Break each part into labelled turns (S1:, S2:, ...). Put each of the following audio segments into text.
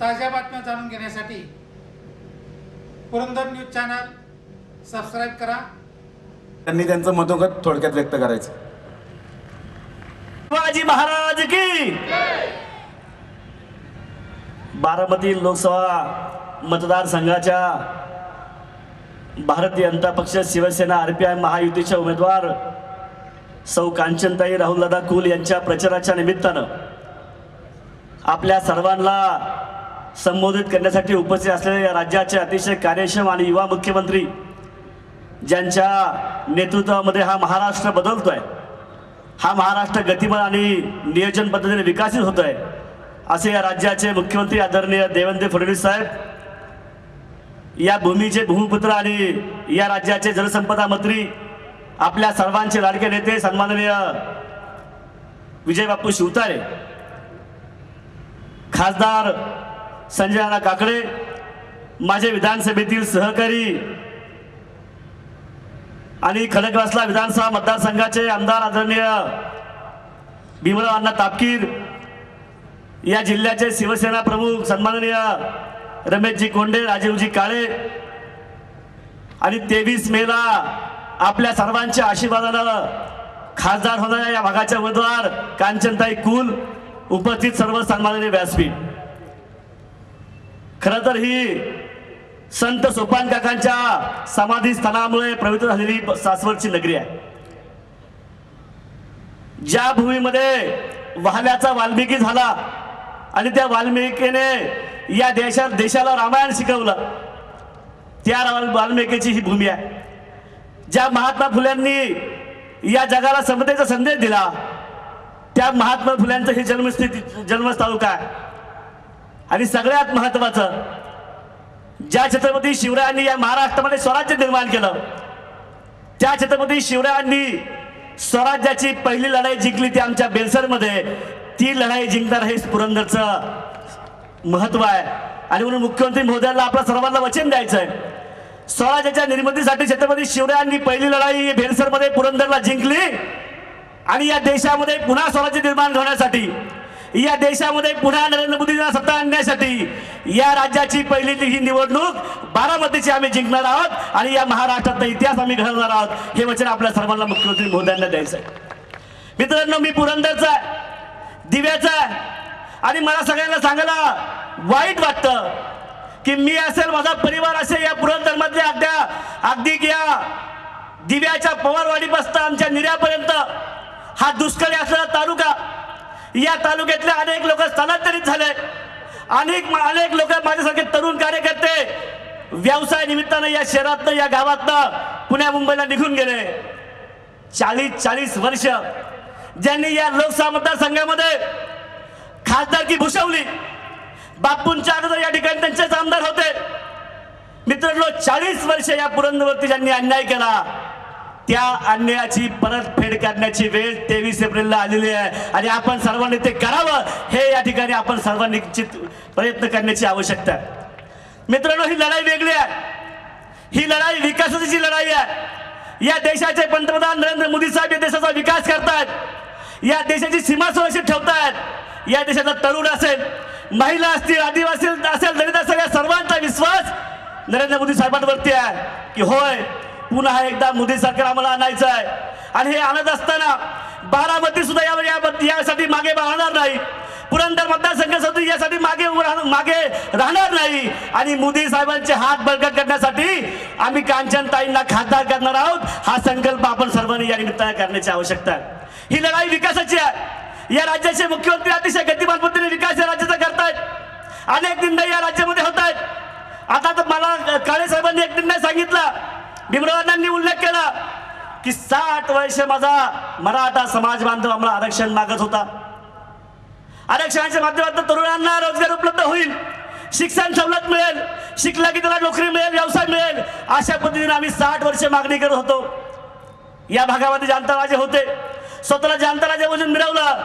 S1: ताज्या बातम्या जाणून घेण्यासाठी पुरंदर न्यूज चॅनल सबस्क्राईब करा.
S2: त्यांनी त्यांचं मतोगत थोडक्यात व्यक्त करायचं.
S3: शिवाजी महाराज की बारामती लोकसभा मतदारसंघाच्या भारतीय जनता पक्ष शिवसेना आरपीआय महायुतीच्या उमेदवार सौ कांचनताई राहुलदादा कुल यांच्या प्रचाराच्या निमित्तानं आपल्या सर्वांना संबोधित करण्यासाठी उपस्थित असलेले या राज्याचे अतिशय कार्यक्षम आणि युवा मुख्यमंत्री ज्यांच्या नेतृत्वामध्ये हा महाराष्ट्र बदलतोय हा महाराष्ट्र गतिमान आणि नियोजन पद्धतीने विकसित होत आहे असे या राज्याचे मुख्यमंत्री आदरणीय देवेंद्र फडणवीस साहेब या भूमीचे भूमिपुत्र आणि या राज्याचे जलसंपदा मंत्री आपल्या सर्वांचे लाडके नेते सन्माननीय विजय बापू शिवतारे खासदार संजय नाना काकडे माझे विधानसभेतील सहकारी आणि खडकवासला विधानसभा मतदारसंघाचे आमदार आदरणीय भीमराव अण्णा तापकीर या जिल्ह्याचे शिवसेना प्रमुख सन्माननीय रमेशजी कोंडे राजीवजी काळे आणि तेवीस मेला आपल्या सर्वांच्या आशीर्वादानं खासदार होणाऱ्या या भागाच्या उमेदवार कांचनताई कुल उपस्थित सर्व सन्माननीय व्यासपीठ. खरं तर ही संत सोपान काकांच्या समाधी स्थानामुळे पवित्र झालेली सासवडची नगरी आहे. ज्या भूमीमध्ये वाहल्याचा वाल्मिकी झाला आणि त्या वाल्मिकीने या देशात देशाला रामायण शिकवलं त्या वाल्मिकीची ही भूमी आहे. ज्या महात्मा फुल्यांनी या जगाला समतेचा संदेश दिला त्या महात्मा फुल्यांचं हे जन्मस्थिती जन्मस्थळ काय आणि सगळ्यात महत्वाचं ज्या छत्रपती शिवरायांनी या महाराष्ट्रामध्ये स्वराज्य निर्माण केलं त्या छत्रपती शिवरायांनी स्वराज्याची पहिली लढाई जिंकली ती आमच्या बेलसरमध्ये. ती लढाई जिंकणार हे पुरंदरचं महत्त्व आहे. आणि म्हणून मुख्यमंत्री महोदयांना आपल्या सर्वांना वचन द्यायचं आहे स्वराज्याच्या निर्मितीसाठी छत्रपती शिवरायांनी पहिली लढाई भेलसरमध्ये पुरंदरला जिंकली. आणि या देशामध्ये पुन्हा स्वराज्य निर्माण होण्यासाठी या देशामध्ये पुन्हा नरेंद्र मोदींना सत्ता आणण्यासाठी या राज्याची पहिली ही निवडणूक बारामतीची आम्ही जिंकणार आहोत आणि या महाराष्ट्राचा इतिहास आम्ही घडवणार आहोत. हे वचन आपल्या सर्वांना मुख्यमंत्री महोदयांना द्यायचं आहे. मित्रांनो मी पुरंदरचा आहे दिव्याचा आहे. आणि मला सगळ्यांना सांगायला वाईट वाटतं की मी असेल माझा परिवार असेल या पुरंदरमधल्या अगद्या अगदी या दिव्याच्या पवारवाडीपासून आमच्या निर्यापर्यंत हा दुष्काळी असलेला तालुका या तालुक्यातले अनेक लोक स्थलांतरित झाले. अनेक अनेक लोक माझ्यासारखे तरुण कार्यकर्ते व्यवसाय निमित्तानं या शहरातनं या गावातनं पुण्या मुंबईला निघून गेले. चाळीस चाळीस वर्ष ज्यांनी या लोकसभा मतदारसंघामध्ये खासदारकी भूषवली. बापूंच्या अगोदर या ठिकाणी त्यांचेच आमदार होते. मित्रांनो चाळीस वर्ष या पुरंदरवरती ज्यांनी अन्याय केला त्या अन्यायाची परतफेड करण्याची वेळ तेवीस एप्रिलला आलेली आहे. आणि आपण सर्वांनी ते करावं हे या ठिकाणी आपण सर्वांनी निश्चित प्रयत्न करण्याची आवश्यकता आहे. मित्रांनो ही लढाई वेगळी आहे. ही लढाई विकासाची लढाई आहे. या देशाचे पंतप्रधान नरेंद्र मोदी साहेब या देशाचा विकास करतायत. या देशाची सीमा सुरक्षित ठेवतायत. या देशाचा तरुण असेल महिला असतील आदिवासी असेल दलित असेल या सर्वांचा विश्वास नरेंद्र मोदी साहेबांवरती आहे की होय पुन्हा एकदा मोदी सरकार आम्हाला आणायचं आहे. आणि हे आणत असताना बारामती सुद्धा यावर यासाठी मागे राहणार नाही. पुरंदर मतदारसंघासाठी यासाठी मागे मागे राहणार नाही. आणि मोदी साहेबांचे हात बळकट करण्यासाठी आम्ही कांचनताईंना खासदार करणार आहोत. हा संकल्प आपण सर्वांनी या निमित्ताने करण्याची आवश्यकता आहे. ही लढाई विकासाची आहे. या राज्याचे मुख्यमंत्री अतिशय गतिमान पद्धतीने विकास या राज्याचा करतायत. अनेक निर्णय या राज्यामध्ये होत आहेत आता तर मला काळे साहेबांनी एक निर्णय सांगितला. भीमरावांनी उल्लेख केला की साठ वर्ष माझा मराठा समाज बांधव आम्हाला आरक्षण मागत होता. आरक्षणाच्या माध्यमातून तरुणांना रोजगार उपलब्ध होईल शिक्षण सवलत मिळेल शिकला की त्याला नोकरी मिळेल व्यवसाय मिळेल अशा पद्धतीने आम्ही साठ वर्ष मागणी करत होतो. या भागामध्ये जनता राजे होते. स्वतःला जनता राजे वजन मिळवलं.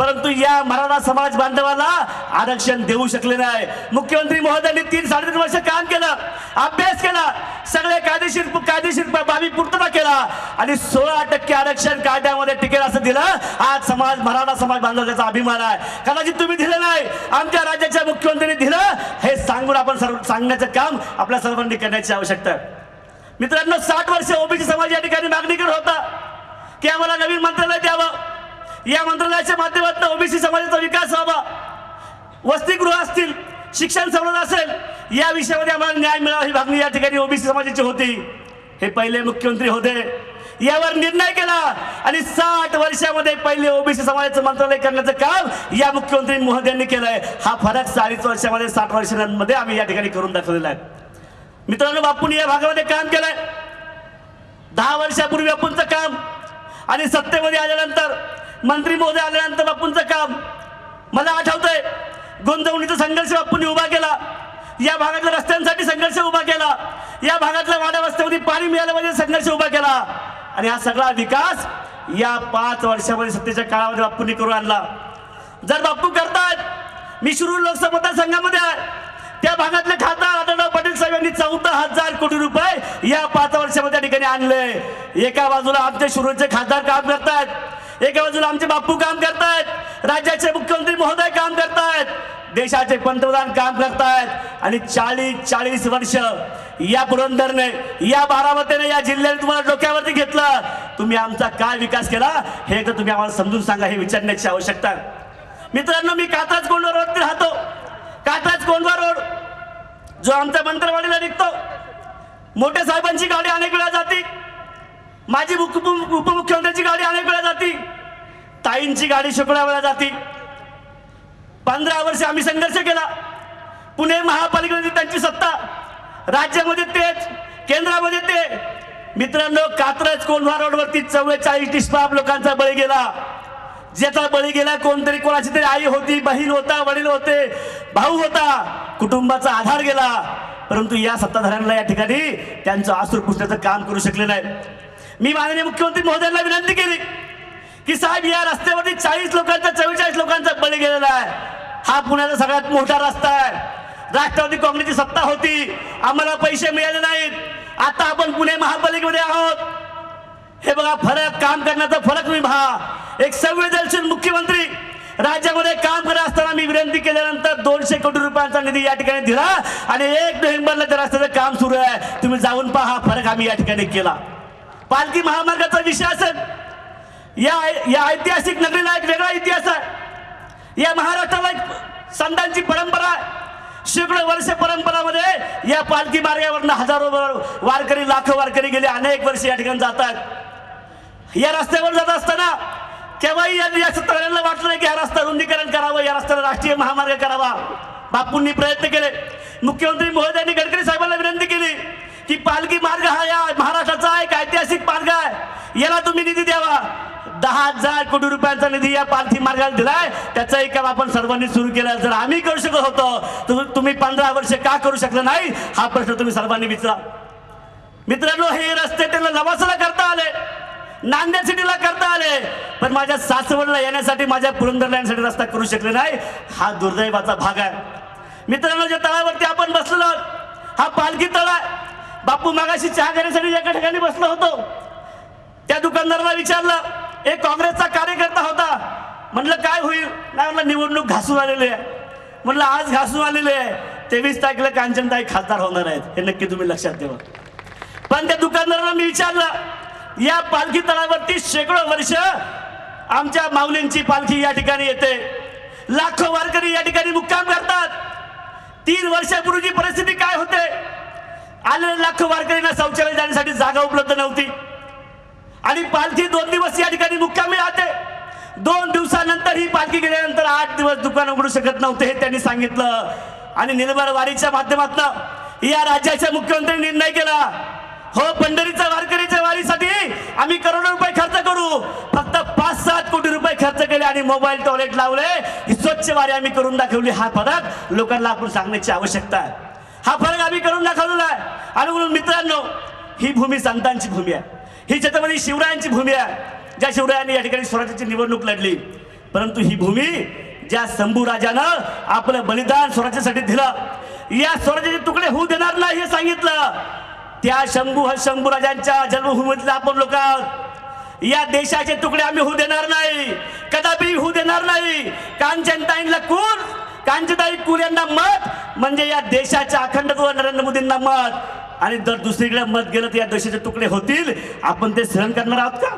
S3: परंतु या मराठा समाज बांधवाला आरक्षण देऊ शकले नाही. मुख्यमंत्री महोदयांनी तीन साडेतीन वर्ष काम केलं अभ्यास केला सगळे कायदेशीर कायदेशीर बाबी पूर्तता केला आणि सोळा टक्के आरक्षण कायद्यामध्ये टिकेल असं दिलं. आज समाज मराठा समाज बांधवाचा अभिमान आहे. कदाचित तुम्ही दिलं नाही आमच्या राज्याच्या मुख्यमंत्र्यांनी दिलं. हे सांगून आपण सर्व सांगण्याचं काम आपल्या सर्वांनी करण्याची आवश्यकता मित्रांनो साठ वर्ष ओबीसी समाज या ठिकाणी मागणी करत होता. की आम्हाला नवीन मंत्रालय द्यावं. या मंत्रालयाच्या माध्यमातून ओबीसी समाजाचा विकास व्हावा. वसतिगृह असतील शिक्षण सवलत असेल या विषयामध्ये आम्हाला न्याय मिळावा ही मागणी या ठिकाणी ओबीसी समाजाची होती. हे पहिले मुख्यमंत्री होते. यावर निर्णय केला आणि साठ वर्षामध्ये पहिले ओबीसी समाजाचं मंत्रालय करण्याचं काम या मुख्यमंत्री महोदयांनी केलंय. हा फरक चाळीस वर्षामध्ये साठ वर्षांमध्ये आम्ही या ठिकाणी करून दाखवलेला आहे. मित्रांनो बापूंनी या भागामध्ये काम केलंय. दहा वर्षापूर्वी बापूंचं काम आणि सत्तेमध्ये आल्यानंतर मंत्री महोदय आल्यानंतर बापूंचं काम. मला आठवतंय गुंतवणुकीचा संघर्ष बापूंनी उभा केला. या भागातल्या रस्त्यांसाठी संघर्ष उभा केला. या भागातल्या वाड्या रस्त्यामध्ये पाणी मिळालं म्हणजे संघर्ष उभा केला. आणि हा सगळा विकास या पाच वर्षामध्ये सत्तेच्या काळामध्ये बापूंनी करून आणला. जर बापू करतायत मी शिरूर लोकसभा मतदारसंघामध्ये आहे. त्या भागातले खासदार आढळराव पाटील साहेब यांनी चौदा हजार कोटी रुपये या पाच वर्षामध्ये त्या ठिकाणी आणले. एका बाजूला आमचे शिरूरचे खासदार काम करतायत. एका बाजूला आमचे बापू काम करतायत राज्याचे मुख्यमंत्री महोदय काम करतायत देशाचे पंतप्रधान काम करतायत. आणि चाळीस चाळीस वर्ष या पुरंदरने या बारामतीने या जिल्ह्याने तुम्हाला डोक्यावरती घेतलं. तुम्ही आमचा काय विकास केला हे तर तुम्ही आम्हाला समजून सांगा हे विचारण्याची आवश्यकता मित्रांनो मी कात्राज कोंडवा रोडवरती राहतो. कात्राज कोंडवा रोड जो आमच्या मंत्रवाडीला निघतो. मोठ्या साहेबांची गाडी अनेक वेळा जाते. माझी उप- उपमुख्यमंत्र्यांची गाडी अनेक वेळा जाती. ताईंची गाडी शेकडा वेळा जाती. पंधरा वर्ष आम्ही संघर्ष केला. पुणे महापालिकेमध्ये त्यांची सत्ता. राज्यामध्ये तेच केंद्रामध्ये ते. मित्रांनो कात्रज कोंढवा रोडवरती चव्वेचाळीस डिस्पाप लोकांचा बळी गेला. ज्याचा बळी गेला कोणतरी कोणाची तरी आई होती बहीण होता वडील होते भाऊ होता कुटुंबाचा आधार गेला. परंतु या सत्ताधाऱ्यांना या ठिकाणी त्यांचं आसूर पुसण्याचं काम करू शकले नाही मी माननीय मुख्यमंत्री महोदयांना विनंती केली की साहेब या रस्त्यावरती चाळीस लोकांचा चव्वेचाळीस लोकांचा बळी गेलेला आहे. हा पुण्याचा सगळ्यात मोठा रस्ता आहे. राष्ट्रवादी काँग्रेसची सत्ता होती. आम्हाला पैसे मिळाले नाहीत. आता आपण पुणे महापालिकेमध्ये आहोत. हे बघा फरक काम करण्याचा फरक मी पहा. एक संवेदनशील मुख्यमंत्री राज्यामध्ये काम करत असताना मी विनंती केल्यानंतर दोनशे कोटी रुपयांचा निधी या ठिकाणी दिला आणि एक नोव्हेंबरला त्या रस्त्याचं काम सुरू आहे. तुम्ही जाऊन पहा हा फरक आम्ही या ठिकाणी केला. पालखी महामार्गाचा विषय असेल. या या ऐतिहासिक नगरीला एक वेगळा इतिहास आहे. या महाराष्ट्राला एक संतांची परंपरा आहे. शेकडो वर्ष परंपरामध्ये या पालखी मार्गावरनं हजारो वारकरी लाखो वारकरी गेले अनेक वर्ष या ठिकाणी जातात या रस्त्यावर जात असताना केव्हाही या या सत्ताधाऱ्यांना वाटलं नाही की हा रस्ता रुंदीकरण करावं या रस्त्याला राष्ट्रीय महामार्ग करावा. बापूंनी प्रयत्न केले. मुख्यमंत्री महोदयांनी गडकरी साहेबांना विनंती केली की पालखी मार्ग हा या महाराष्ट्राचा एक ऐतिहासिक मार्ग आहे. याला तुम्ही निधी द्यावा. दहा हजार कोटी रुपयांचा निधी या पालखी मार्गाला दिलाय. त्याचंही काम आपण सर्वांनी सुरू केलं. जर आम्ही करू शकत होतो तुम्ही पंधरा वर्ष का करू शकलं नाही? हा प्रश्न तुम्ही सर्वांनी विचारा. मित्रांनो हे रस्ते त्यांना लवासाला करता आले. नांदेड सिटीला करता आले. पण माझ्या सासवडला येण्यासाठी माझ्या पुरंदरला येण्यासाठी रस्ता करू शकले नाही. हा दुर्दैवाचा भाग आहे. मित्रांनो ज्या तळावरती आपण बसलेलो हा पालखी तळ आहे. बापू मागाशी चहा घेण्यासाठी एका ठिकाणी बसलो होतो. त्या दुकानदाराला विचारलं एक काँग्रेसचा कार्यकर्ता होता. म्हणलं काय होईल? नाही म्हणलं निवडणूक घासून आलेली आहे. म्हणलं आज घासून आलेले आहे. तेवीस तारखेला कांचनताई खासदार होणार आहेत. हे नक्की तुम्ही लक्षात ठेवा. पण त्या दुकानदाराला मी विचारलं या पालखी तळावरती शेकडो वर्ष आमच्या माऊलींची पालखी या ठिकाणी येते. लाखो वारकरी या ठिकाणी मुक्काम करतात. तीन वर्षापूर्वीची परिस्थिती काय होते? आलेले लाखो वारकऱ्यांना शौचालय जाण्यासाठी जागा उपलब्ध नव्हती. आणि पालखी दोन दिवस या ठिकाणी मुक्कामी राहते दोन दिवसानंतर ही पालखी गेल्यानंतर आठ दिवस दुकान उघडू शकत नव्हते हे त्यांनी सांगितलं. आणि निर्भर वारीच्या माध्यमातून या राज्याच्या मुख्यमंत्री निर्णय केला. हो पंढरीच्या वारकरीच्या वारीसाठी आम्ही करोडो रुपये खर्च करू. फक्त पाच सात कोटी रुपये खर्च केले आणि मोबाईल टॉयलेट लावले. ही स्वच्छ वारी आम्ही करून दाखवली. हा फरक लोकांना आपण सांगण्याची आवश्यकता आहे. हा फरक आम्ही करून दाखवलेला आहे. आणि म्हणून मित्रांनो ही भूमी संतांची भूमी आहे. ही छत्रपती शिवरायांची भूमी आहे. ज्या शिवरायांनी या ठिकाणी स्वराज्याची निवडणूक लढली. परंतु ही भूमी ज्या शंभू राजानं आपलं बलिदान स्वराज्यासाठी दिलं या स्वराज्याचे तुकडे होऊ देणार नाही हे सांगितलं. त्या शंभू शंभूराजांच्या राजांच्या आपण लोक या देशाचे तुकडे आम्ही होऊ देणार नाही. कदापि होऊ देणार नाही. कांचनताईंना कोण कांचनताई कुल यांना मत म्हणजे या देशाच्या अखंडत्व नरेंद्र मोदींना मत. आणि जर दुसरीकडे मत गेलं तर या देशाचे तुकडे होतील. आपण ते सहन करणार आहोत का?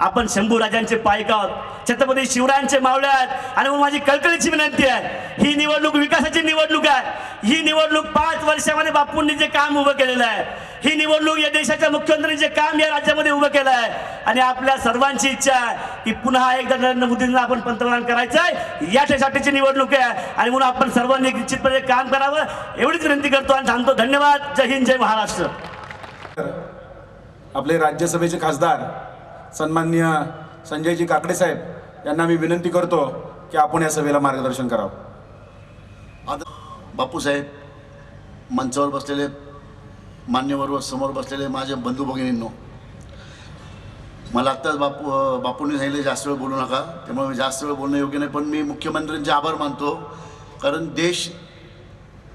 S3: आपण शंभू राजांचे पायक आहोत. छत्रपती शिवरायांचे मावळे आहेत. आणि माझी कळकळीची विनंती आहे ही निवडणूक विकासाची निवडणूक आहे. ही निवडणूक पाच वर्षामध्ये बापूंनी जे काम उभं केलेलं आहे ही निवडणूक या देशाच्या मुख्यमंत्र्यांनी जे काम या राज्यामध्ये उभं केलं आहे. आणि आपल्या सर्वांची इच्छा आहे की पुन्हा एकदा नरेंद्र मोदींना आपण पंतप्रधान करायचं आहे. याच्यासाठीची निवडणूक आहे. आणि म्हणून आपण सर्वांनी निश्चितपणे काम करावं. एवढीच विनंती करतो आणि सांगतो धन्यवाद. जय हिंद जय महाराष्ट्र.
S2: आपले राज्यसभेचे खासदार सन्माननीय संजयजी काकडे साहेब यांना मी विनंती करतो की आपण या सभेला मार्गदर्शन करावं.
S4: आता बापूसाहेब मंचावर बसलेले मान्यवर व समोर बसलेले माझे बंधू भगिनींनो मला आत्ताच बापू बापूंनी सांगितले जास्त वेळ बोलू नका. त्यामुळे मी जास्त वेळ बोलणं योग्य नाही पण मी मुख्यमंत्र्यांचे आभार मानतो. कारण देश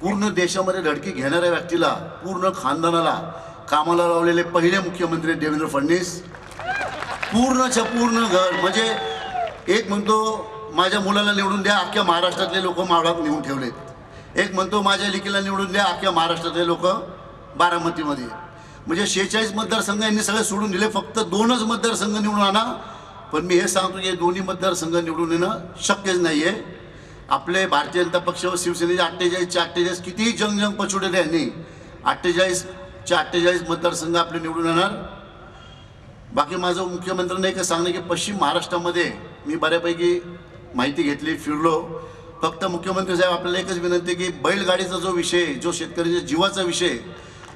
S4: पूर्ण देशामध्ये धडकी घेणाऱ्या व्यक्तीला पूर्ण खानदानाला कामाला लावलेले पहिले मुख्यमंत्री देवेंद्र फडणवीस पूर्णच्या पूर्ण घर. म्हणजे एक म्हणतो माझ्या मुलाला निवडून द्या अख्ख्या महाराष्ट्रातले लोक मावळात नेऊन ठेवलेत. एक म्हणतो माझ्या लेकीला निवडून द्या अख्ख्या महाराष्ट्रातले लोक बारामतीमध्ये. म्हणजे शेहेचाळीस मतदारसंघ यांनी सगळे सोडून दिले फक्त दोनच मतदारसंघ निवडून आणा. पण मी हे सांगतो की दोन्ही मतदारसंघ निवडून येणं शक्यच नाही आहे आपले भारतीय जनता पक्ष व शिवसेनेचे अठ्ठेचाळीसचे अठ्ठेचाळीस कितीही जंग जंग पछुडले यांनी अठ्ठेचाळीसचे अठ्ठेचाळीस मतदारसंघ आपले निवडून येणार. बाकी माझं मुख्यमंत्र्यांना एकच सांगणं की पश्चिम महाराष्ट्रामध्ये मी बऱ्यापैकी माहिती घेतली फिरलो. फक्त मुख्यमंत्री साहेब आपल्याला एकच विनंती की बैलगाडीचा जो विषय जो शेतकऱ्याच्या जीवाचा विषय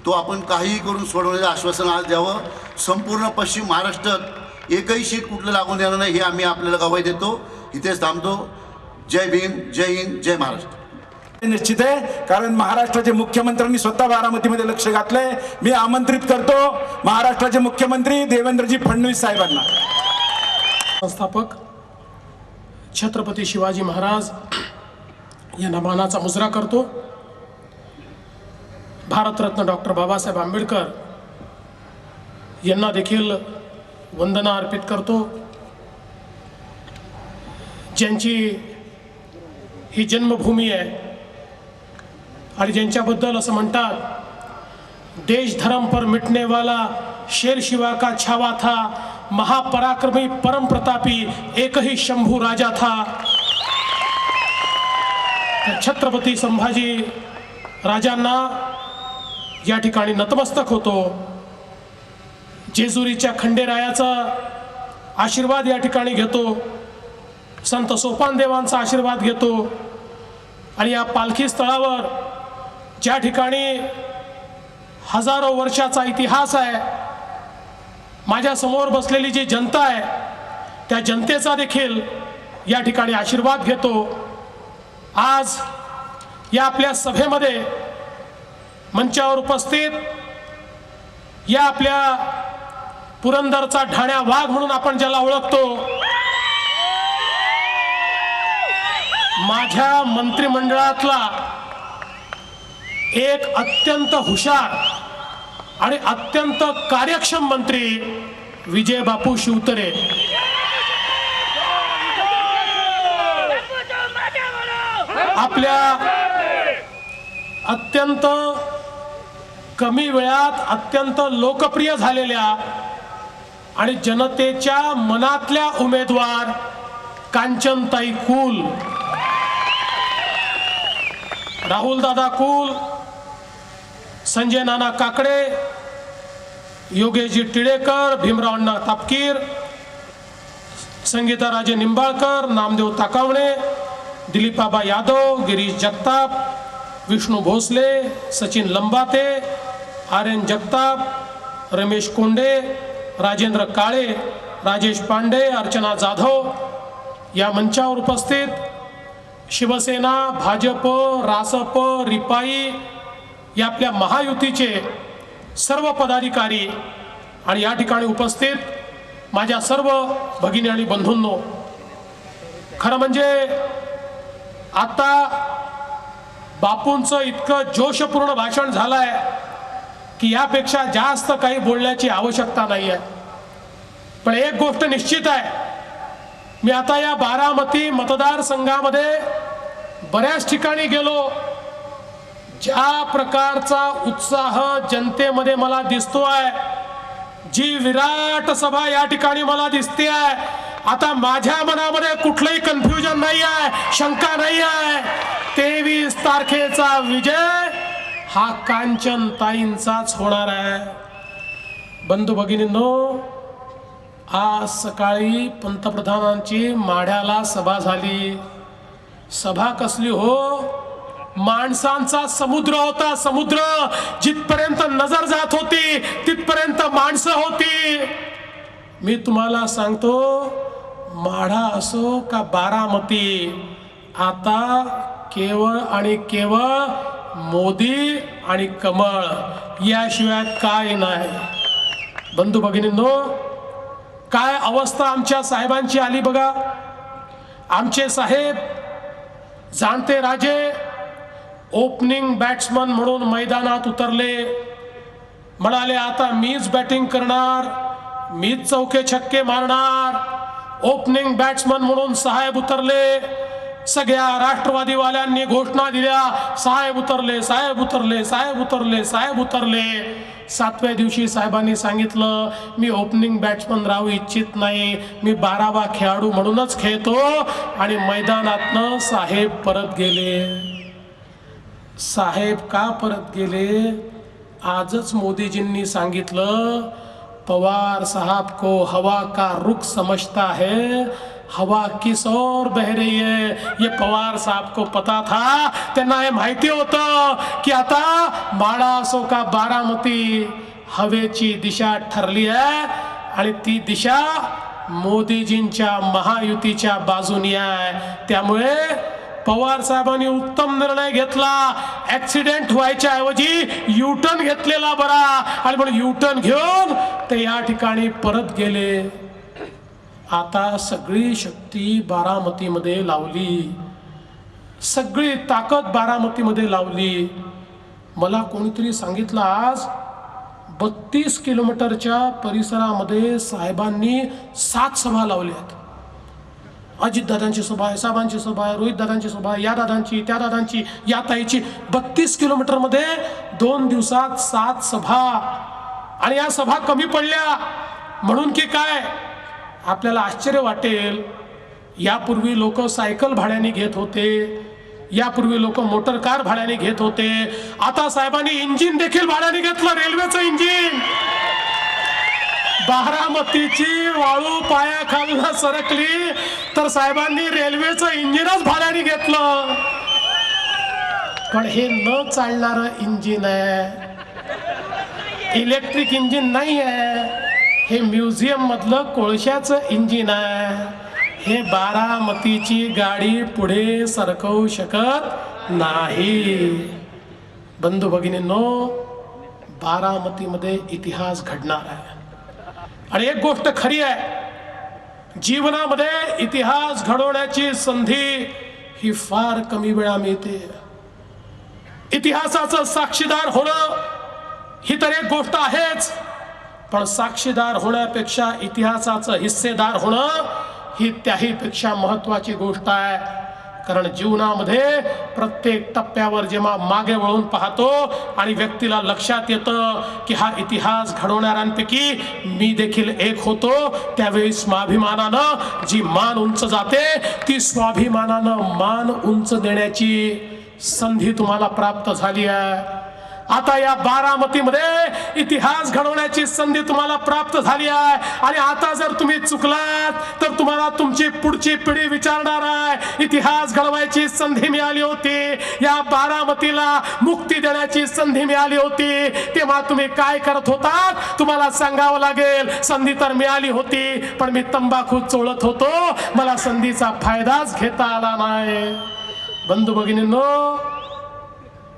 S4: तो आपण काहीही करून सोडवण्याचं आश्वासन आज द्यावं. संपूर्ण पश्चिम महाराष्ट्रात एकही शीट कुठलं लागून देणार नाही हे आम्ही आपल्याला गवाही देतो. इथेच थांबतो. जय भीम जय हिंद जय महाराष्ट्र.
S2: निश्चित आहे. कारण महाराष्ट्राचे मुख्यमंत्र्यांनी स्वतः बारामतीमध्ये लक्ष घातलंय. मी आमंत्रित करतो महाराष्ट्राचे मुख्यमंत्री देवेंद्रजी फडणवीस साहेबांना.
S5: संस्थापक छत्रपती शिवाजी महाराज यांना मानाचा मुजरा करतो. भारतरत्न डॉक्टर बाबासाहेब आंबेडकर यांना देखील वंदना अर्पित करतो. ज्यांची ही जन्मभूमी आहे आणि ज्यांच्याबद्दल असं म्हणतात देश धर्म पर मिटने वाला शेर शिवा का छावा था महापराक्रमी परम प्रतापी एकही शंभू राजा था। छत्रपती संभाजी राजांना या ठिकाणी नतमस्तक होतो। जेजुरीच्या खंडेरायाचा आशीर्वाद या ठिकाणी घेतो। संत सोपानदेवांचा आशीर्वाद घेतो। आणि या पालखी स्थळावर ज्या ठिकाणी हजारो वर्षाचा इतिहास आहे माझ्यासमोर बसलेली जी जनता आहे त्या जनतेचा देखील या ठिकाणी आशीर्वाद घेतो. आज या आपल्या सभेमध्ये मंचावर उपस्थित या आपल्या पुरंदरचा ढाण्या वाघ म्हणून आपण ज्याला ओळखतो माझ्या मंत्रिमंडळातला एक अत्यंत हुशार आणि अत्यंत कार्यक्षम मंत्री विजय बापू शिवतरे. आपल्या अत्यंत कमी वेळात अत्यंत लोकप्रिय झालेल्या आणि जनतेच्या मनातल्या उमेदवार कांचनताई कुल. राहुल दादा कुल. संजय नाना काकडे योगेशजी टिळेकर भीमरावण्णा तापकीर संगीता राजे निंबाळकर नामदेव ताकावणे दिलीपाबा यादव गिरीश जगताप विष्णू भोसले सचिन लंबाते आर एन जगताप रमेश कोंडे राजेंद्र काळे राजेश पांडे अर्चना जाधव या मंचावर उपस्थित शिवसेना भाजप रासप रिपाई या आपल्या महायुतीचे सर्व पदाधिकारी आणि या ठिकाणी उपस्थित माझ्या सर्व भगिनी आणि बंधूंनो खरं म्हणजे आता बापूंचं इतकं जोशपूर्ण भाषण झालं आहे की यापेक्षा जास्त काही बोलण्याची आवश्यकता नाही आहे पण एक गोष्ट निश्चित आहे मी आता या बारामती मतदारसंघामध्ये बऱ्याच ठिकाणी गेलो ज्या प्रकारचा उत्साह जनतेमध्ये मला दिसतो आहे जी विराट सभा या ठिकाणी मला दिसते आहे. आता माझ्या मनामध्ये कुठलंही कन्फ्युजन नाही आहे शंका नाही आहे तेवीस तारखेचा विजय हा कांचन ताईंचाच होणार आहे. बंधू भगिनींनो आज सकाळी पंतप्रधानांची माढ्याला सभा झाली. सभा कसली हो? माणसांचा समुद्र होता समुद्र. जिथपर्यंत नजर जात होती तिथपर्यंत माणसं होती. मी तुम्हाला सांगतो माढा असो का बारामती आता केवळ आणि केवळ मोदी आणि कमळ याशिवाय काय नाही. बंधू भगिनींनो काय अवस्था आमच्या साहेबांची आली बघा. आमचे साहेब जाणते राजे ओपनिंग बॅट्समन म्हणून मैदानात उतरले. म्हणाले आता मीच बॅटिंग करणार मीच चौके छक्के मारणार. ओपनिंग बॅट्समन म्हणून साहेब उतरले. सगळ्या राष्ट्रवादीवाल्यांनी घोषणा दिल्या. साहेब उतरले साहेब उतरले साहेब उतरले साहेब उतरले. सातव्या दिवशी साहेबांनी सांगितलं मी ओपनिंग बॅट्समन राहू इच्छित नाही. मी बारावा खेळाडू म्हणूनच खेळतो. आणि मैदानातनं साहेब परत गेले. साहेब का परत गेले? आजच मोदीजींनी सांगितलं पवार साहब को हवा का रुख समझता है हवा किस और बह रही है? ये पवार साहब को पता था त्यांना हे माहिती होतं की आता माळा असो का बारामती हवेची दिशा ठरली आहे आणि ती दिशा मोदीजींच्या महायुतीच्या बाजूनी आहे. त्यामुळे पवार साहेबांनी उत्तम निर्णय घेतला. ऍक्सिडेंट व्हायच्या ऐवजी युटर्न घेतलेला बरा. आणि म्हणून युटर्न घेऊन ते या ठिकाणी परत गेले. आता सगळी शक्ती बारामतीमध्ये लावली. सगळी ताकद बारामतीमध्ये लावली. मला कोणीतरी सांगितलं आज बत्तीस किलोमीटरच्या परिसरामध्ये साहेबांनी सात सभा लावल्या आहेत दादांची सभा आहे साहेबांची सभा आहे रोहित दादांची सभा आहे या दादांची त्या दादांची या ताईची. बत्तीस किलोमीटरमध्ये दोन दिवसात सात सभा. आणि या सभा कमी पडल्या. म्हणून की काय? आपल्याला आश्चर्य वाटेल. यापूर्वी लोक सायकल भाड्याने घेत होते. यापूर्वी लोक मोटर कार भाड्याने घेत होते. आता साहेबांनी इंजिन देखील भाड्याने घेतलं रेल्वेचं इंजिन. बारामतीची वाळू पायाखालनं सरकली तर साहेबांनी रेल्वेचं इंजिनच भाड्याने घेतलं. पण हे न चालणारं इंजिन आहे. इलेक्ट्रिक इंजिन नाही आहे. हे म्युझियम मधलं कोळशाचं इंजिन आहे. हे बारामतीची गाडी पुढे सरकवू शकत नाही. बंधू भगिनींनो बारामतीमध्ये इतिहास घडणार आहे. आणि एक गोष्ट खरी आहे जीवनामध्ये इतिहास घडवण्याची संधी ही फार कमी वेळा मिळते. इतिहासाचं साक्षीदार होणं ही तर एक गोष्ट आहेच पण साक्षीदार होण्यापेक्षा इतिहासाचं हिस्सेदार होणं ही त्याहीपेक्षा महत्वाची गोष्ट आहे. कारण जीवनामध्ये प्रत्येक टप्प्यावर जेव्हा मागे वळून पाहतो आणि व्यक्तीला लक्षात येतं की हा इतिहास घडवणाऱ्यांपैकी मी देखील एक होतो त्यावेळी स्वाभिमानानं जी मान उंच जाते ती स्वाभिमानानं मान उंच देण्याची संधी तुम्हाला प्राप्त झाली आहे. आता या बारामतीमध्ये इतिहास घडवण्याची संधी तुम्हाला प्राप्त झाली आहे. आणि आता जर तुम्ही चुकलात तर तुम्हाला तुमची पुढची पिढी विचारणार आहे. इतिहास घडवायची संधी मिळाली होती. या बारामतीला मुक्ती देण्याची संधी मिळाली होती. तेव्हा तुम्ही काय करत होतात? तुम्हाला सांगावं लागेल संधी तर मिळाली होती पण मी तंबाखू चोळत होतो. मला संधीचा फायदाच घेता आला नाही. बंधू भगिनींनो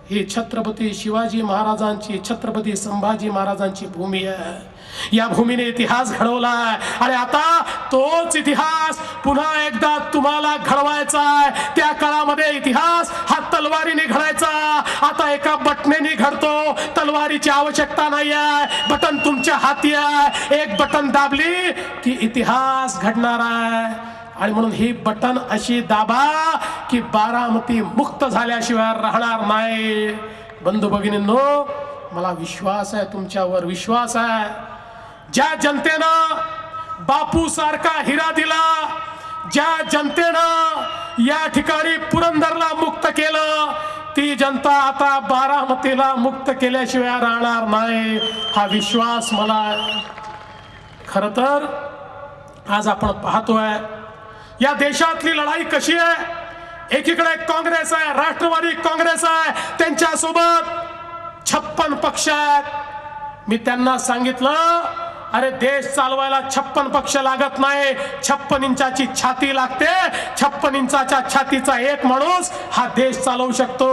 S5: ही छत्रपती शिवाजी महाराजांची छत्रपती संभाजी महाराजांची भूमी आहे. या भूमीने इतिहास घडवलाय. आणि आता तोच इतिहास पुन्हा एकदा तुम्हाला घडवायचा आहे. त्या काळामध्ये इतिहास हा तलवारीने घडायचा. आता एका बटनेने घडतो. तलवारीची आवश्यकता नाही आहे. बटन तुमच्या हाती आहे. एक बटन दाबली की इतिहास घडणार आहे. आणि म्हणून ही बटन अशी दाबा की बारामती मुक्त झाल्याशिवाय राहणार नाही. बंधू भगिनींनो मला विश्वास आहे तुमच्यावर विश्वास आहे. ज्या जनतेनं बापू सारखा हिरा दिला ज्या जनतेनं या ठिकाणी पुरंदरला मुक्त केलं ती जनता आता बारामतीला मुक्त केल्याशिवाय राहणार नाही. हा विश्वास मला आहे. खर तर आज आपण पाहतोय या देशातली लढाई कशी आहे? एकीकडे काँग्रेस आहे राष्ट्रवादी काँग्रेस आहे त्यांच्यासोबत छप्पन पक्ष आहेत. मी त्यांना सांगितलं अरे देश चालवायला छप्पन पक्ष लागत नाही. छप्पन इंचाची छाती लागते. छप्पन इंचाच्या छातीचा एक माणूस हा देश चालवू शकतो.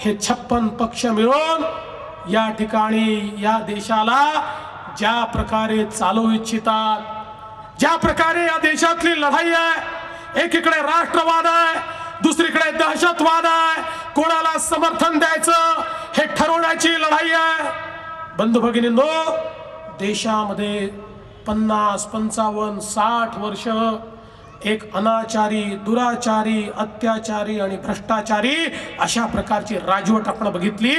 S5: हे छप्पन पक्ष मिळून या ठिकाणी या देशाला ज्या प्रकारे चालवू इच्छितात ज्या प्रकारे या देशातली लढाई आहे एकीकडे राष्ट्रवाद आहे दुसरीकडे दहशतवाद आहे कोणाला समर्थन द्यायचं हे ठरवण्याची लढाई आहे. बंधू भगिनींनो देशामध्ये पन्नास पंचावन्न साठ वर्ष एक अनाचारी दुराचारी अत्याचारी आणि भ्रष्टाचारी अशा प्रकारची राजवट आपण बघितली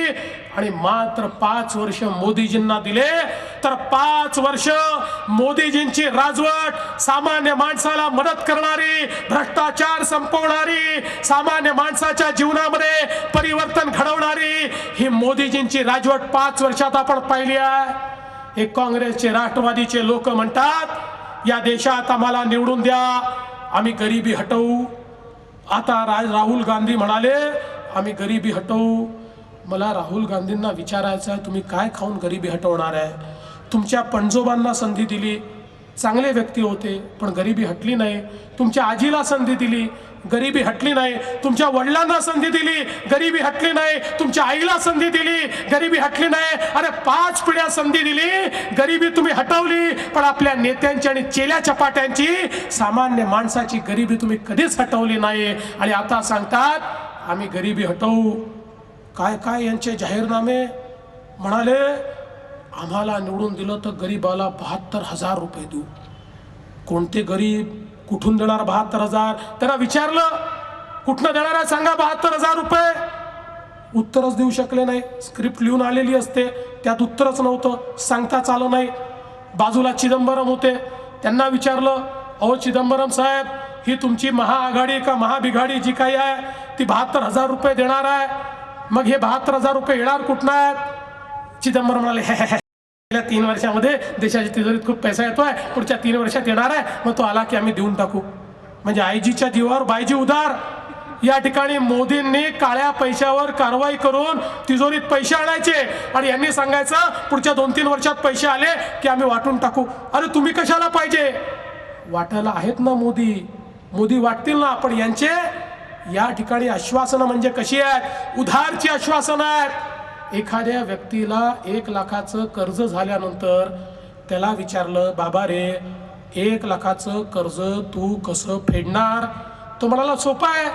S5: आणि मात्र पाच वर्ष मोदीजींना दिले. तर पाच वर्ष मोदीजींची राजवट सामान्य माणसाला मदत करणारी भ्रष्टाचार संपवणारी सामान्य माणसाच्या जीवनामध्ये परिवर्तन घडवणारी ही मोदीजींची राजवट पाच वर्षात आपण पाहिली आहे. हे काँग्रेसचे राष्ट्रवादीचे लोक म्हणतात या देशात आम्हाला निवडून द्या आम्ही गरिबी हटवू. आता राज राहुल गांधी म्हणाले आम्ही गरिबी हटवू. मला राहुल गांधींना विचारायचं आहे तुम्ही काय खाऊन गरिबी हटवणार आहे? तुमच्या पणजोबांना संधी दिली. चांगले व्यक्ती होते पण गरिबी हटली नाही. तुमच्या आजीला संधी दिली. गरिबी हटली नाही. तुमच्या वडिलांना संधी दिली. गरिबी हटली नाही. तुमच्या आईला संधी दिली. गरिबी हटली नाही. अरे पाच पिढ्या संधी दिली. गरिबी तुम्ही हटवली. पण आपल्या नेत्यांची आणि चेल्या चपाट्यांची सामान्य माणसाची गरिबी तुम्ही कधीच हटवली नाही. आणि आता सांगतात आम्ही गरिबी हटवू. काय काय यांचे जाहीरनामे? म्हणाले आम्हाला निवडून दिलं तर गरीबाला बहात्तर हजार रुपये देऊ. कोणते गरीब कुठून देणार बहात्तर हजार? त्यांना विचारलं कुठनं देणार आहे सांगा बहात्तर हजार रुपये. उत्तरच देऊ शकले नाही. स्क्रिप्ट लिहून आलेली असते. त्यात उत्तरच नव्हतं. सांगताच आलं नाही. बाजूला चिदंबरम होते. त्यांना विचारलं अहो चिदंबरम साहेब ही तुमची महाआघाडी का महाबिघाडी जी काही आहे ती बहात्तर हजार रुपये देणार आहे. मग हे बहात्तर हजार रुपये येणार कुठनं आहेत? चिदंबरम म्हणाले गेल्या तीन वर्षामध्ये देशाच्या तिजोरीत खूप पैसा येतोय पुढच्या तीन वर्षात येणार आहे. मग तो आला की आम्ही देऊन टाकू. म्हणजे आयजीच्या जीवावर बायजी उदार. या ठिकाणी मोदींनी काळ्या पैशावर कारवाई करून तिजोरीत पैसे आणायचे. आणि यांनी सांगायचं पुढच्या दोन तीन वर्षात पैसे आले की आम्ही वाटून टाकू. अरे तुम्ही कशाला पाहिजे? वाटायला आहेत ना मोदी. मोदी वाटतील ना पण यांचे या ठिकाणी आश्वासनं म्हणजे कशी आहेत? उधारची आश्वासनं आहेत. एखाद्या व्यक्तीला एक लाखाचं कर्ज झाल्यानंतर त्याला विचारलं बाबा रे एक लाखाचं कर्ज तू कसं फेडणार? तो म्हणाला सोपं आहे.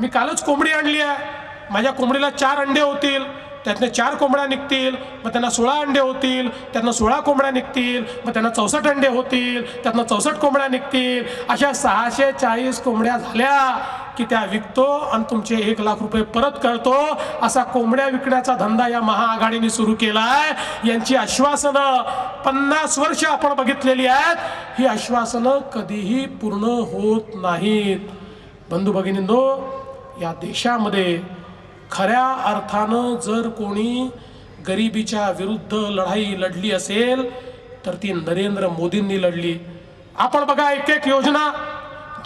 S5: मी कालच कोंबडी आणली आहे. माझ्या कोंबडीला चार अंडे होतील. त्यातनं चार कोंबड्या निघतील. मग त्यांना सोळा अंडे होतील. त्यातनं सोळा कोंबड्या निघतील. मग त्यांना चौसष्ट अंडे होतील. त्यातनं चौसष्ट कोंबड्या निघतील. अशा सहाशे चाळीस कोंबड्या झाल्या. की त्या विकतो आणि तुमचे एक लाख रुपये परत करतो. असा कोंबड्या विकण्याचा धंदा या महाआघाडीने सुरू केला आहे यांची आश्वासनं पन्नास वर्ष आपण बघितलेली आहेत. ही आश्वासनं कधीही पूर्ण होत नाहीत. बंधू भगिनींनो या देशामध्ये खऱ्या अर्थानं जर कोणी गरिबीच्या विरुद्ध लढाई लढली असेल तर ती नरेंद्र मोदींनी लढली. आपण बघा एक एक योजना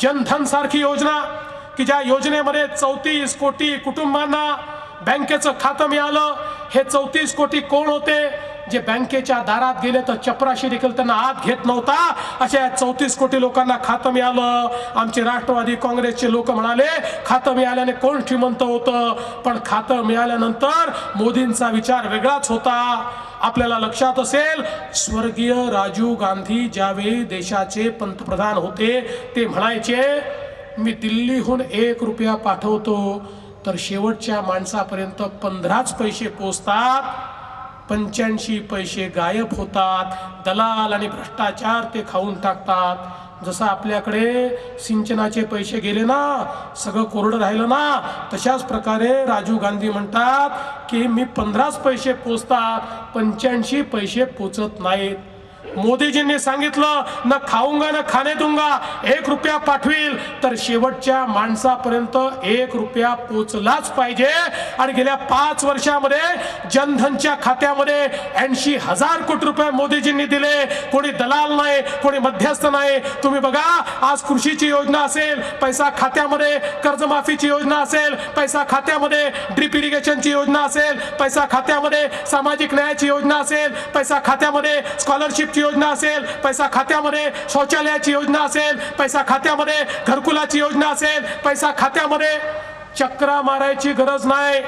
S5: जनधन सारखी योजना. की ज्या योजनेमध्ये चौतीस कोटी कुटुंबांना बँकेचं खातं मिळालं हे चौतीस कोटी कोण होते? जे बँकेच्या दारात गेले तर चपराशी देखील त्यांना आत घेत नव्हता. अशा चौतीस कोटी लोकांना खातं मिळालं. आमचे राष्ट्रवादी काँग्रेसचे लोक म्हणाले खातं मिळाल्याने कोण श्रीमंत होतं? पण खातं मिळाल्यानंतर मोदींचा विचार वेगळाच होता. आपल्याला लक्षात असेल स्वर्गीय राजीव गांधी ज्यावेळी देशाचे पंतप्रधान होते ते म्हणायचे मी दिल्लीहून एक रुपया पाठवतो तर शेवटच्या माणसापर्यंत पंधराच पैसे पोचतात पंच्याऐंशी पैसे गायब होतात. दलाल आणि भ्रष्टाचार ते खाऊन टाकतात. जसं आपल्याकडे सिंचनाचे पैसे गेले ना सगळं कोरडं राहिलं ना तशाच प्रकारे राजीव गांधी म्हणतात की मी पंधराच पैसे पोचतात पंच्याऐंशी पैसे पोचत नाहीत. मोदीजींनी सांगितलं न खाऊंगा न खाणे दूंगा एक रुपया पाठवील तर शेवटच्या माणसापर्यंत एक रुपया पोचलाच पाहिजे. आणि गेल्या पाच वर्षामध्ये जनधनच्या खात्यामध्ये ऐंशी हजार कोटी रुपये मोदीजींनी दिले. कोणी दलाल नाही कोणी मध्यस्थ नाही. तुम्ही बघा आज कृषीची योजना असेल पैसा खात्यामध्ये कर्जमाफीची योजना असेल पैसा खात्यामध्ये ड्रिप इरिगेशनची योजना असेल पैसा खात्यामध्ये सामाजिक न्यायाची योजना असेल पैसा खात्यामध्ये स्कॉलरशिपची योजना असेल पैसा खात्यामध्ये शौचालयाची योजना असेल पैसा खात्यामध्ये घरकुलाची योजना असेल पैसा खात्यामध्ये चक्रा मारायची गरज नाही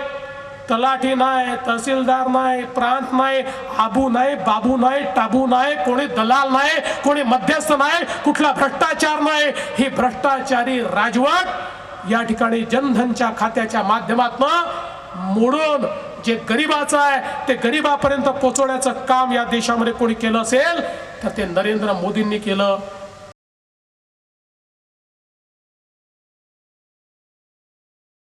S5: तलाठी नाही तहसीलदार नाही प्रांत नाही आबू नाही बाबू नाही टाबू नाही कोणी दलाल नाही कोणी मध्यस्थ नाही कुठला भ्रष्टाचार नाही. ही भ्रष्टाचारी राजवट या ठिकाणी जनधनच्या खात्याच्या माध्यमातून मोडून जे गरिबाचं आहे ते गरिबापर्यंत पोचवण्याचं काम या देशामध्ये कोणी केलं असेल तर ते नरेंद्र मोदींनी केलं.